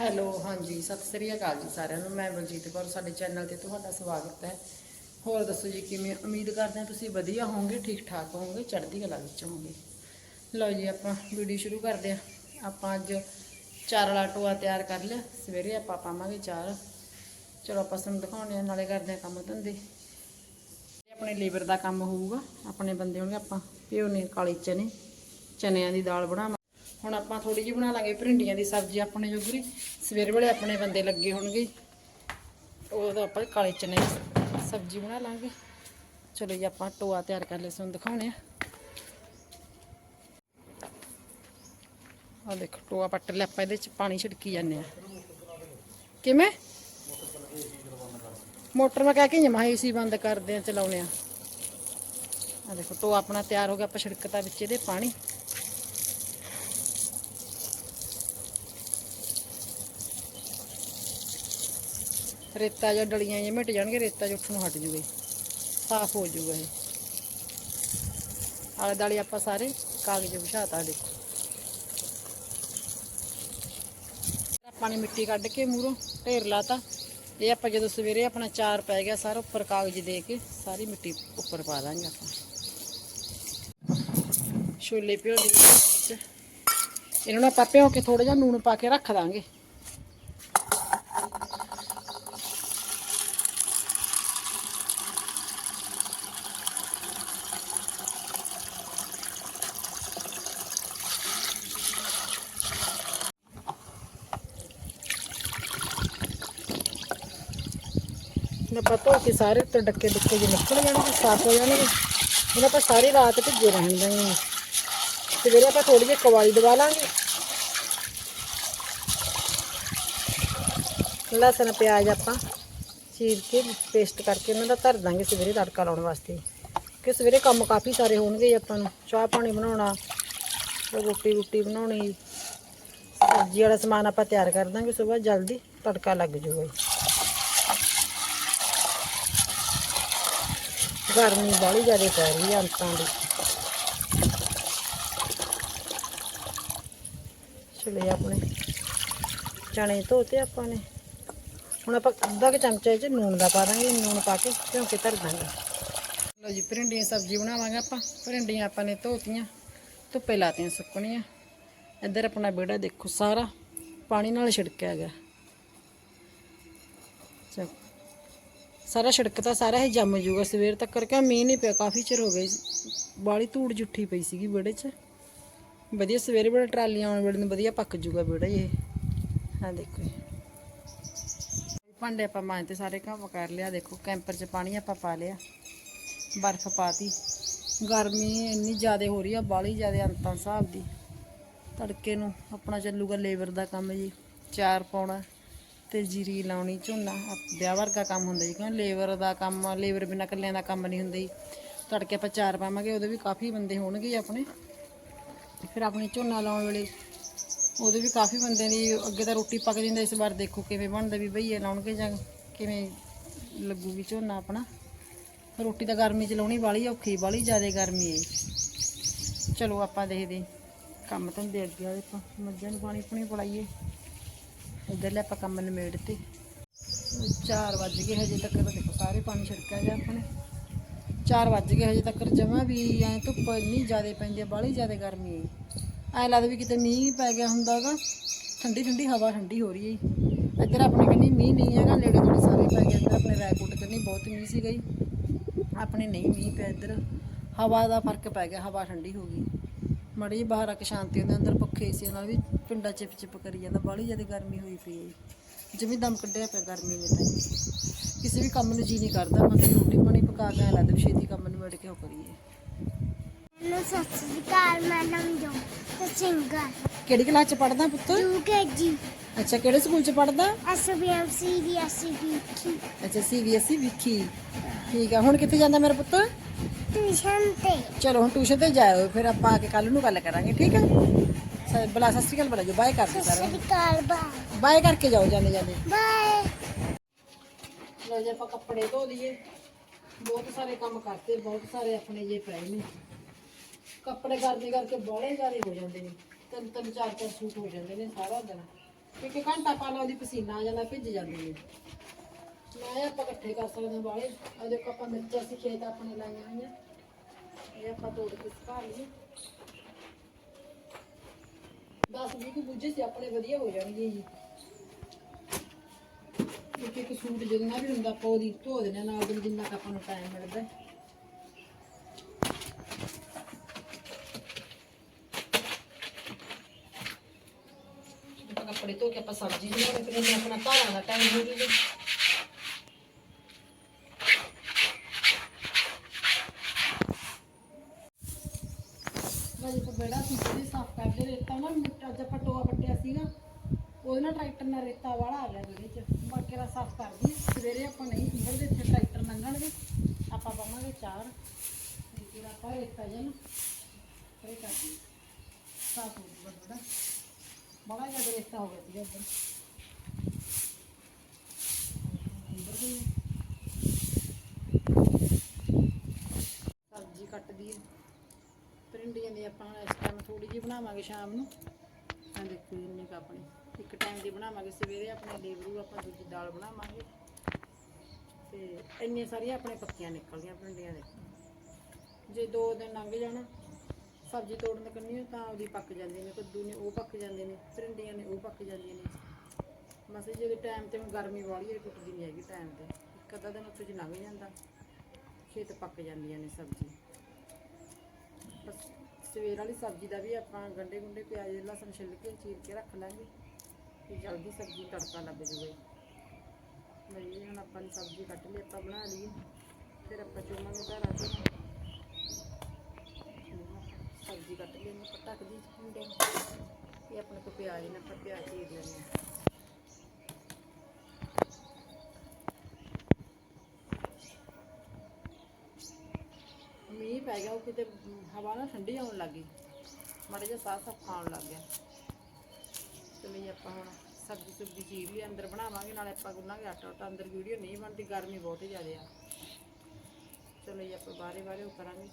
Hello, ਹਾਂਜੀ, ਸਤਿ ਸ੍ਰੀ ਅਕਾਲ ਜੀ ਸਾਰਿਆਂ ਨੂੰ। ਮੈਂ ਬਲਜੀਤ ਕੌਰ, ਸਾਡੇ ਚੈਨਲ ਤੇ ਤੁਹਾਡਾ ਸਵਾਗਤ ਹੈ। ਹੋਰ ਦੱਸੋ ਜੀ, ਕਿਵੇਂ? ਉਮੀਦ ਕਰਦੇ ਹਾਂ ਤੁਸੀਂ ਵਧੀਆ ਹੋਵੋਗੇ ਠੀਕ ਠਾਕ ਹੋਵੋਗੇ, ਚੜ੍ਹਦੀ ਕਲਾ ਵਿੱਚ ਹੋਵੋਗੇ। ਲਓ ਜੀ, ਆਪਾਂ ਵੀਡੀਓ ਸ਼ੁਰੂ ਕਰਦੇ ਹਾਂ। ਆਪਾਂ ਅੱਜ ਚਾਰ ਵਾਲਾ ਟੋਆ ਤਿਆਰ ਕਰ ਲਿਆ। ਸਵੇਰੇ ਆਪਾਂ ਪਾਵਾਂਗੇ ਚਾਰ। ਚਲੋ, ਆਪਾਂ ਤੁਹਾਨੂੰ ਦਿਖਾਉਂਦੇ ਹਾਂ, ਨਾਲੇ ਕਰਦੇ ਹਾਂ ਕੰਮ ਧੰਦੇ। ਆਪਣੇ ਲੇਬਰ ਦਾ ਕੰਮ ਹੋਊਗਾ। ਆਪਣੇ ਬੰਦੇ ਹੋਣਗੇ ਆਪਾਂ, ਪਿਓ ਨੇ ਕਾਲੇ ਚਨੇ, ਚਨਿਆਂ ਦੀ ਦਾਲ ਬਣਾਵਾਂ ਹੁਣ ਆਪਾਂ ਥੋੜੀ ਜਿਹੀ ਬਣਾ ਲਾਂਗੇ ਭਿੰਡੀਆਂ ਦੀ ਸਬਜ਼ੀ ਆਪਣੇ ਜੋਗਰੀ ਸਵੇਰ ਵੇਲੇ ਆਪਣੇ ਬੰਦੇ ਲੱਗੇ ਹੋਣਗੇ। ਉਹਦਾ ਆਪਾਂ ਕਾਲੇ ਚਨੇ ਸਬਜ਼ੀ ਬਣਾ ਲਾਂਗੇ। ਚਲੋ ਜੀ, ਆਪਾਂ ਟੋਆ ਤਿਆਰ ਕਰ ਲੈ ਤੁਹਾਨੂੰ ਦਿਖਾਉਣੇ ਆ। ਆ ਦੇਖੋ ਟੋਆ ਪੱਟ ਲਿਆ, ਆਪਾਂ ਇਹਦੇ ਚ ਪਾਣੀ ਛਿੜਕੀ ਜਾਂਦੇ ਆ। ਕਿਵੇਂ? ਮੋਟਰ ਮੈਂ ਕਹਿ ਕੇ ਜਮਾ ਏਸੀ ਬੰਦ ਕਰਦੇ ਆ ਚਲਾਉਣੇ ਆ। ਆ ਦੇਖੋ ਟੋਆ ਆਪਣਾ ਤਿਆਰ ਹੋ ਗਿਆ, ਆਪਾਂ ਛਿੜਕਤਾ ਵਿੱਚ ਇਹਦੇ ਪਾਣੀ। ਰੇਤਾ ਜਾਂ ਡਲੀਆਂ ਜਿਹੀਆਂ ਮਿਟ ਜਾਣਗੇ ਰੇਤਾ ਜਿਹਾ ਉੱਠਣੋਂ ਹਟ ਜੂਗਾ। ਸਾਫ਼ ਹੋ ਜੂਗਾ ਇਹ। ਆਲੇ ਦਾਲੇ ਆਪਾਂ ਸਾਰੇ ਕਾਗਜ਼ ਵਿਛਾਤਾ ਦੇਖੋ। ਆਪਾਂ ਨੇ ਮਿੱਟੀ ਕੱਢ ਕੇ ਮੂਰੋਂ ਢੇਰ ਲਾਤਾ ਇਹ ਆਪਾਂ ਜਦੋਂ ਸਵੇਰੇ ਆਪਣਾ ਚਾਰ ਪੈ ਗਿਆ ਸਾਰਾ ਉੱਪਰ ਕਾਗਜ਼ ਦੇ ਕੇ ਸਾਰੀ ਮਿੱਟੀ ਉੱਪਰ ਪਾ ਦਾਂਗੇ ਆਪਾਂ। ਛੋਲੇ ਪਿਓ ਦੇ ਵਿੱਚ। ਇਹਨਾਂ ਨੂੰ ਆਪਾਂ ਭਿਓ ਕੇ ਥੋੜਾ ਜਿਹਾ ਲੂਣ ਪਾ ਕੇ ਰੱਖ ਦਾਂਗੇ। ਇਹਨਾਂ ਆਪਾਂ ਧੋ ਕੇ ਸਾਰੇ ਉੱਤੇ ਡੱਕੇ ਡੁੱਕੇ ਜਿਹੇ ਨਿਕਲ ਜਾਣਗੇ, ਸਾਫ਼ ਹੋ ਜਾਣਗੇ। ਹੁਣ ਆਪਾਂ ਸਾਰੀ ਰਾਤ ਭਿੱਜੇ ਰਹਿਣ ਦਾਂਗੇ ਸਵੇਰੇ ਆਪਾਂ ਥੋੜੀ ਜਿਹੀ ਕਵਾਲੀ ਦਵਾ ਲਾਂਗੇ। ਲਸਣ, ਪਿਆਜ਼ ਆਪਾਂ ਚੀਰ ਕੇ ਪੇਸਟ ਕਰਕੇ ਉਹਨਾਂ ਦਾ ਧਰ ਦਾਂਗੇ ਸਵੇਰੇ ਤੜਕਾ ਲਾਉਣ ਵਾਸਤੇ। ਕਿ ਸਵੇਰੇ ਕੰਮ ਕਾਫੀ ਸਾਰੇ ਹੋਣਗੇ ਆਪਾਂ ਨੂੰ। ਚਾਹ ਪਾਣੀ ਬਣਾਉਣਾ ਰੋਟੀ ਰੋਟੀ ਬਣਾਉਣੀ। ਸਬਜ਼ੀ ਵਾਲਾ ਸਮਾਨ ਆਪਾਂ ਤਿਆਰ ਕਰ ਦਾਂਗੇ, ਸਵੇਰ ਜਲਦੀ ਤੜਕਾ ਲੱਗ ਜਾਊਗਾ। ਗਰਮੀ ਬਾਹਲੀ ਜ਼ਿਆਦਾ ਪੈ ਰਹੀ ਹੈ ਅੰਤਾਂ ਦੀ। ਚਲੇ ਆਪਣੇ। ਚਣੇ ਧੋਤੇ ਆਪਾਂ ਨੇ। ਹੁਣ ਆਪਾਂ ਅੱਧਾ ਕੁ ਚਮਚਾ ਇਹ ਚ ਨੂਣ ਦਾ ਪਾ ਦਾਂਗੇ ਨੂਣ ਪਾ ਕੇ ਭਿਉਂ ਕੇ ਧਰ ਦਾਂਗੇ। ਲਓ ਜੀ, ਭਿੰਡੀਆਂ ਸਬਜ਼ੀ ਬਣਾਵਾਂਗੇ ਆਪਾਂ। ਭਿੰਡੀਆਂ ਆਪਾਂ ਨੇ ਧੋਤੀਆਂ, ਧੁੱਪੇ ਲਾਤੀਆਂ ਸੁੱਕਣੀਆਂ। ਇੱਧਰ ਆਪਣਾ ਵਿਹੜਾ ਦੇਖੋ ਸਾਰਾ, ਪਾਣੀ ਨਾਲ ਛਿੜਕਿਆ ਗਿਆ। ਚੱਲ ਸਾਰਾ ਛਿੜਕਤਾ ਸਾਰਾ ਇਹ ਜੰਮ ਜੂਗਾ। ਸਵੇਰ ਤੱਕ ਕਰਕੇ ਮੀਂਹ ਨਹੀਂ ਪਿਆ, ਕਾਫੀ ਚਿਰ ਹੋ ਗਈ ਬਾਲੀ ਧੂੜ ਜੁੱਠੀ ਪਈ ਸੀਗੀ ਵਿਹੜੇ 'ਚ। ਵਧੀਆ ਸਵੇਰੇ ਵੇਲੇ ਟਰਾਲੀਆਂ ਆਉਣ ਵੇਲੇ ਨੂੰ ਵਧੀਆ ਪੱਕ ਜੂਗਾ ਵਿਹੜਾ ਹੀ ਇਹ। ਹਾਂ ਦੇਖੋ ਜੀ। ਭਾਂਡੇ ਆਪਾਂ ਮਾਂਜ ਤੇ ਸਾਰੇ ਕੰਮ ਕਰ ਲਿਆ। ਦੇਖੋ ਕੈਂਪਰ 'ਚ ਪਾਣੀ ਆਪਾਂ ਪਾ ਲਿਆ। ਬਰਫ਼ ਪਾਤੀ। ਗਰਮੀ ਇੰਨੀ ਜ਼ਿਆਦਾ ਹੋ ਰਹੀ ਆ ਬਾਲੀ ਜ਼ਿਆਦਾ ਅੰਤਾਂ ਹਿਸਾਬ ਦੀ। ਤੜਕੇ ਨੂੰ ਆਪਣਾ ਚੱਲੂਗਾ ਲੇਬਰ ਦਾ ਕੰਮ ਜੀ। ਚਾਰ ਪਾਉਣਾ ਤੇ ਜੀਰੀ ਲਾਉਣੀ, ਝੋਨਾ ਵਿਆਹ ਵਰਗਾ ਕੰਮ ਹੁੰਦਾ ਜੀ, ਕਿਉਂ ਲੇਬਰ ਦਾ ਕੰਮ, ਲੇਬਰ ਬਿਨਾਂ ਇਕੱਲਿਆਂ ਦਾ ਕੰਮ ਨਹੀਂ ਹੁੰਦਾ ਜੀ। ਤੜਕੇ ਆਪਾਂ ਚਾਰ ਪਾਵਾਂਗੇ, ਉਹਦੇ ਵੀ ਕਾਫੀ ਬੰਦੇ ਹੋਣਗੇ ਆਪਣੇ। ਫਿਰ ਆਪਣੀ ਝੋਨਾ ਲਾਉਣ ਵੇਲੇ ਉਹਦੇ ਵੀ ਕਾਫੀ ਬੰਦੇ ਦੀ ਅੱਗੇ ਤਾਂ ਰੋਟੀ ਪੱਕ ਜਾਂਦਾ, ਇਸ ਵਾਰ ਦੇਖੋ ਕਿਵੇਂ ਬਣਦਾ ਵੀ ਭਈਏ ਲਾਉਣਗੇ ਜਾਂ ਕਿਵੇਂ ਲੱਗੂਗੀ ਝੋਨਾ ਆਪਣਾ। ਰੋਟੀ ਤਾਂ ਗਰਮੀ ਚ ਲਾਉਣੀ ਬਾਲੀ ਔਖੀ ਬਾਲੀ ਜ਼ਿਆਦਾ ਗਰਮੀ ਹੈ। ਚਲੋ ਆਪਾਂ ਦੇਖਦੇ ਕੰਮ ਧੰਦੇ ਅੱਗੇ ਵਾਲੇ ਆਪਾਂ ਮੱਝਾਂ ਨੂੰ ਪਾਣੀ ਪੁਣੀ ਪਲਾਈਏ। ਇੱਧਰਲੇ ਆਪਾਂ ਕੰਮ ਨਿਮੇੜ ਤੇ। 4 ਵੱਜ ਗਏ ਹਜੇ ਤੱਕ, ਤਾਂ ਦੇਖੋ ਸਾਰੇ ਪਾਣੀ ਛਿੜਕਿਆ ਗਿਆ ਆਪਣੇ। 4 ਵੱਜ ਗਏ ਹਜੇ ਤੱਕ, ਜਮਾ ਵੀ ਐ ਧੁੱਪ ਇੰਨੀ ਜ਼ਿਆਦਾ ਪੈਂਦੀ ਹੈ ਬਾਹਲੀ ਜ਼ਿਆਦਾ ਗਰਮੀ ਹੈ ਐ ਲੱਗਦਾ ਵੀ ਕਿਤੇ ਮੀਂਹ ਪੈ ਗਿਆ ਹੁੰਦਾਗਾ। ਠੰਡੀ ਠੰਡੀ ਹਵਾ ਠੰਡੀ ਹੋ ਰਹੀ ਹੈ ਜੀ। ਇੱਧਰ ਆਪਣੇ ਕੰਨੀ ਮੀਂਹ ਨਹੀਂ ਹੈਗਾ, ਨੇੜੇ ਥੋੜੇ ਸਾਰੇ ਪੈ ਗਏ ਇੱਧਰ, ਆਪਣੇ ਰੈਕੋਟ ਕੰਨੀ ਬਹੁਤ ਮੀਂਹ ਸੀ ਗਈ ਆਪਣੇ ਨਹੀਂ ਮੀਂਹ ਪਿਆ ਇੱਧਰ। ਹਵਾ ਦਾ ਫ਼ਰਕ ਪੈ ਗਿਆ, ਹਵਾ ਠੰਡੀ ਹੋ ਗਈ। ਮੜੀ ਬਾਹਰ ਆ ਕੇ ਸ਼ਾਂਤੀ ਹੁੰਦੀ ਅੰਦਰ ਪੱਖੇ ਸੀ ਨਾਲ ਵੀ ਪਿੰਡਾ ਚਿਪ ਚਿਪ ਕਰੀ ਜਾਂਦਾ ਬਾਹਲੀ ਜ਼ਿਆਦਾ ਗਰਮੀ ਹੋਈ ਪਈ ਹੈ। ਜਿਵੇਂ ਦਮ ਕੱਢਿਆ ਪਿਆ ਗਰਮੀ ਨੇ ਤਾਂ। ਕਿਸੇ ਵੀ ਕੰਮ ਨੂੰ ਜੀ ਨਹੀਂ ਕਰਦਾ ਬੰਦੇ ਰੋਟੀ ਪਾਣੀ ਪਕਾ ਕੇ ਲੱਗਦਾ ਛੇਤੀ ਕੰਮ ਨੂੰ ਵੜ ਕੇ ਉਹ ਕਰੀਏ। ਹੈਲੋ ਸਤਿ ਸ੍ਰੀ ਅਕਾਲ ਮੈਂ ਨਾਮ ਜੋ ਸਿੰਗਰ ਕਿਹੜੀ ਕਲਾਸ ਚ ਪੜਦਾ ਪੁੱਤ? ਅੱਛਾ ਕਿਹੜੇ ਸਕੂਲ ਚ ਪੜਦਾ ਐਸਬੀਐਮਸੀ ਦੀ ਐਸਬੀ ਅੱਛਾ ਸੀਬੀਐਸਈ ਵਿਖੀ ਠੀਕ ਆ ਹੁਣ ਕਿੱਥੇ ਜਾਂਦਾ ਮੇਰਾ ਪੁੱਤ? ਟਿਊਸ਼ਨ ਤੇ। ਚਲੋ ਹੁਣ ਟਿਊਸ਼ਨ ਤੇ ਜਾਇਓ ਫਿਰ ਆਪਾਂ ਆ ਕੇ ਕੱਲ ਨੂੰ ਗੱਲ ਕਰਾਂਗੇ ਠੀਕ ਹੈ? ਸ- ਬੁਲਾ ਸਤਿ ਸ਼੍ਰੀ ਅਕਾਲ ਬੁਲਾ ਜੋ ਬਾਏ ਕਰ ਦਿਓ ਸਤਿ ਸਾਰਿਆਂ ਸ੍ਰੀ ਅਕਾਲ ਬਾਏ ਨੂੰ ਬਾਏ ਕਰਕੇ ਜਾਓ ਜਾਂਦੇ ਜਾਂਦੇ। ਬਾਏ ਲੋ ਜੇ ਆਪਾਂ ਕੱਪੜੇ ਧੋ ਲਈਏ। ਬਹੁਤ ਸਾਰੇ ਕੰਮ ਕਰਤੇ ਬਹੁਤ ਸਾਰੇ ਆਪਣੇ ਜੇ ਪਏ ਨੇ। ਕੱਪੜੇ ਕਰਦੇ ਕਰਕੇ ਬਾਹਲੇ ਜ਼ਿਆਦਾ ਹੋ ਜਾਂਦੇ ਨੇ। ਤਿੰਨ ਤਿੰਨ ਚਾਰ ਚਾਰ ਸੂਟ ਹੋ ਜਾਂਦੇ ਨੇ ਸਾਰਾ ਦਿਨ। ਇੱਕ ਘੰਟਾ ਪਾ ਲਾ ਉਹਦੀ ਪਸੀਨਾ ਆ ਜਾਂਦਾ ਭਿੱਜ ਜਾਂਦੀ ਨੇ। ਨਾ ਆਪਾਂ ਇਕੱਠੇ ਕਰ ਸਕਦੇ ਹਾਂ ਬਾਲੇ ਆ ਦੇਖੋ ਆਪਾਂ ਮਿਰਚਾਂ ਸੀ ਖੇਤ ਆਪਣੇ ਲਾਈਆਂ ਹੋਈਆਂ। ਇਹ ਆਪਾਂ ਤੋੜ ਕੇ ਸੁਕਾ ਲਈਏ। 10 20 ਕੁ ਬੁੱਝੇ ਸੀ, ਆਪਣੇ ਵਧੀਆ ਹੋ ਜਾਣਗੇ ਜੀ। ਇੱਕ ਇੱਕ ਸੂਟ ਜਿੰਨਾ ਵੀ ਹੁੰਦਾ ਆਪਾਂ ਉਹਦੀ ਧੋ ਦਿੰਦੇ ਨਾਲ ਦੀ ਜਿੰਨਾ ਕੁ ਆਪਾਂ ਨੂੰ ਟਾਈਮ ਮਿਲਦਾ। ਕੱਪੜੇ ਧੋ ਕੇ ਆਪਾਂ ਸਬਜ਼ੀ ਬਣਾਉਣੀ, ਫਿਰ ਆਪਣਾ ਘਰਾਂ ਦਾ ਟਾਈਮ ਹੋ ਜੂਗਾ ਬਾਜੀ ਬੇੜਾ ਸੀ ਜਿਹੜੇ ਸਾਫ਼ ਕਰਦੇ ਰੇਤਾ ਨਾ ਮਿੱਟਾ ਜਿਹਾ ਪਟੋਆ ਪੱਟਿਆ ਸੀਗਾ, ਉਹਦੇ ਨਾਲ ਟਰੈਕਟਰ ਨਾਲ ਰੇਤਾ ਵਾਲਾ ਆ ਗਿਆ ਵੀਰੇ ਚ। ਬਾਕੀ ਦਾ ਸਾਫ਼ ਕਰਦੀ ਸਵੇਰੇ ਆਪਾਂ ਨਹੀਂ ਸਿੰਗੜਦੇ ਇੱਥੇ ਟਰੈਕਟਰ ਲੰਘਣਗੇ, ਆਪਾਂ ਪਾਵਾਂਗੇ ਚਾਰ। ਤੇ ਫਿਰ ਆਪਾਂ ਰੇਤਾ ਜਨ ਇਹ ਕਰਦੀ ਸਾਫ਼ ਹੋ ਜੂਗਾ ਥੋੜਾ ਬੜਾ ਜ਼ਿਆਦਾ ਰੇਤਾ ਹੋ ਗਿਆ ਸੀਗਾ ਉੱਧਰ ਅੰਦਰ ਗਈ ਸਬਜ਼ੀ ਕੱਟਦੀ ਹੈ ਪਰਿੰਡੀਆਂ ਦੀ ਆਪਾਂ ਇਸ ਟਾਈਮ ਥੋੜੀ ਜਿਹੀ ਬਣਾਵਾਂਗੇ ਸ਼ਾਮ ਨੂੰ। ਆ ਦੇਖੋ ਇੰਨੀ ਕੁ ਆਪਣੀ ਇੱਕ ਟਾਈਮ ਦੀ ਬਣਾਵਾਂਗੇ ਸਵੇਰੇ ਆਪਣੇ ਲੇਬਰੂ ਆਪਾਂ ਦੂਜੀ ਦਾਲ ਬਣਾਵਾਂਗੇ। ਤੇ ਇੰਨੀਆਂ ਸਾਰੀਆਂ ਆਪਣੇ ਪੱਕੀਆਂ ਨਿਕਲਦੀਆਂ ਪਰਿੰਡੀਆਂ ਦੇ। ਜੇ ਦੋ ਦਿਨ ਲੰਘ ਜਾਣਾ, ਸਬਜ਼ੀ ਤੋੜਨ ਕਰਨੀ ਕੰਨੀ ਤਾਂ ਉਹਦੀ ਪੱਕ ਜਾਂਦੀ ਨੇ ਕੱਦੂ ਨੇ ਉਹ ਪੱਕ ਜਾਂਦੇ ਨੇ ਪਰਿੰਡੀਆਂ ਨੇ ਉਹ ਪੱਕ ਜਾਂਦੀਆਂ ਨੇ। ਬਸ ਜਦੋਂ ਟਾਈਮ ਤੇ ਹੁਣ ਗਰਮੀ ਵਾਲੀ ਹੈ ਟੁੱਟਦੀ ਨਹੀਂ ਹੈਗੀ ਟਾਈਮ ਤੇ। ਇੱਕ ਅੱਧਾ ਦਿਨ ਉੱਥੇ ਚ ਲੰਘ ਜਾਂਦਾ। ਖੇਤ ਪੱਕ ਜਾਂਦੀਆਂ ਨੇ ਸਬਜ਼ੀ। ਬਸ ਸਵੇਰ ਵਾਲੀ ਸਬਜ਼ੀ ਦਾ ਵੀ ਆਪਾਂ ਗੰਡੇ ਗੁੰਡੇ ਪਿਆਜ਼ ਲਸਣ ਛਿੱਲ ਕੇ ਚੀਰ ਕੇ ਰੱਖ ਲਾਂਗੇ। ਤੇ ਜਲਦੀ ਸਬਜ਼ੀ ਤੜਕਾ ਲੱਗ ਜੂਗਾ ਲਈ ਹੁਣ ਆਪਾਂ ਨੇ ਸਬਜ਼ੀ ਕੱਟ ਲਈ, ਆਪਾਂ ਬਣਾ ਲਈ। ਫਿਰ ਆਪਾਂ ਚੋਵਾਂਗੇ ਧਾਰਾਂ ਤੇ ਸਬਜ਼ੀ ਕੱਟ ਲਈ ਮੈਂ ਢੱਕ ਦੀ ਹੁੰਦੇ ਇਹ ਆਪਣੇ ਕੋ ਪਿਆਜ਼ ਨੇ, ਆਪਾਂ ਪਿਆਜ਼ ਚੀਰ ਲੈਣੇ ਆ ਮੀਂਹ ਪੈ ਗਿਆ, ਉਹ ਕਿਤੇ ਹਵਾ ਨਾ ਠੰਡੀ ਆਉਣ ਲੱਗੀ ਮਾੜਾ ਜਿਹਾ ਸਾਹ ਸਾਹ ਖਾਣ ਲੱਗ ਗਿਆ। ਚਲੋ ਜੀ ਆਪਾਂ ਹੁਣ ਸਬਜ਼ੀ ਸੁਬਜ਼ੀ ਚੀਰ ਲਈ, ਅੰਦਰ ਬਣਾਵਾਂਗੇ, ਨਾਲੇ ਆਪਾਂ ਗੁੰਨਾਂਗੇ ਆਟਾ ਤਾਂ ਅੰਦਰ ਵੀਡੀਓ ਨਹੀਂ ਬਣਦੀ, ਗਰਮੀ ਬਹੁਤ ਜ਼ਿਆਦਾ ਆ। ਚਲੋ ਜੀ ਆਪਾਂ ਬਾਰੇ ਬਾਰੇ ਉਹ ਕਰਾਂਗੇ।